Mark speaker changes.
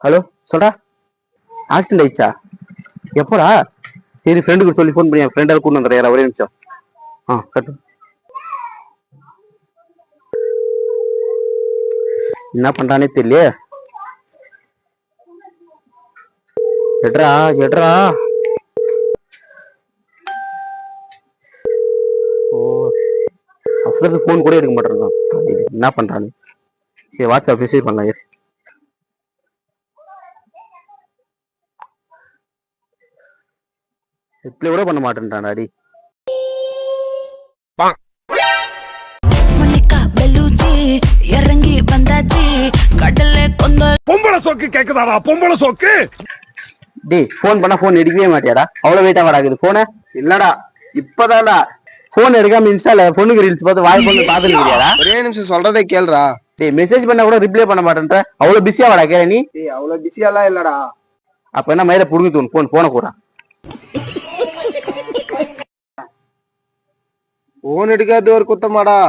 Speaker 1: Hello சொல்றா accident ஆயிடுச்சா எப்படா சரி ஃப்ரெண்டுக்கு சொல்லி ஃபோன் பண்ணி என் ஃப்ரெண்டால கூட்டு வந்துடுறேன் ஒரே நிமிஷம் ஆ கட்டு என்ன பண்றானே தெரியலையே எட்ரா எட்ரா அஃசருக்கு ஃபோன் கூட எடுக்க மாட்டேறான் என்ன பண்றானு சரி வாட்ஸ்அப் மெசேஜ் பண்ணலாம் இரு. ரிப்ளை கூட பண்ண மாட்டேன்றான் அடி.
Speaker 2: இறங்கி வந்தாச்சு. கடலை கொந்த
Speaker 3: பொம்பளை சோக்கு கேக்குதாடா? பொம்பளை சோக்கு?
Speaker 1: டேய் ஃபோன் பண்ணா ஃபோன் எடுக்கவே மாட்டியாடா? அவ்வளவு வெயிட்டா வராக்குது போன இல்லடா இப்பதான்டா. ஃபோன் எடுக்காம இன்ஸ்டால பொண்ணுக்கு ரீல்ஸ் பார்த்து வாய் பொண்ணு பாத்துருக்கிறியாடா
Speaker 4: ஒரே நிமிஷம் சொல்றதை கேளுடா.
Speaker 1: டேய் மெசேஜ் பண்ணா கூட ரிப்ளை பண்ண மாட்டேன்ற. அவ்வளவு பிஸியா வாடா கேள நீ.
Speaker 4: டேய் அவ்வளவு பிஸியாலாம் இல்லடா.
Speaker 1: அப்ப என்ன மயில புடுங்கி தூண் போன் போன கூட.
Speaker 4: போன் எடுக்காத ஒரு குத்தமாடா.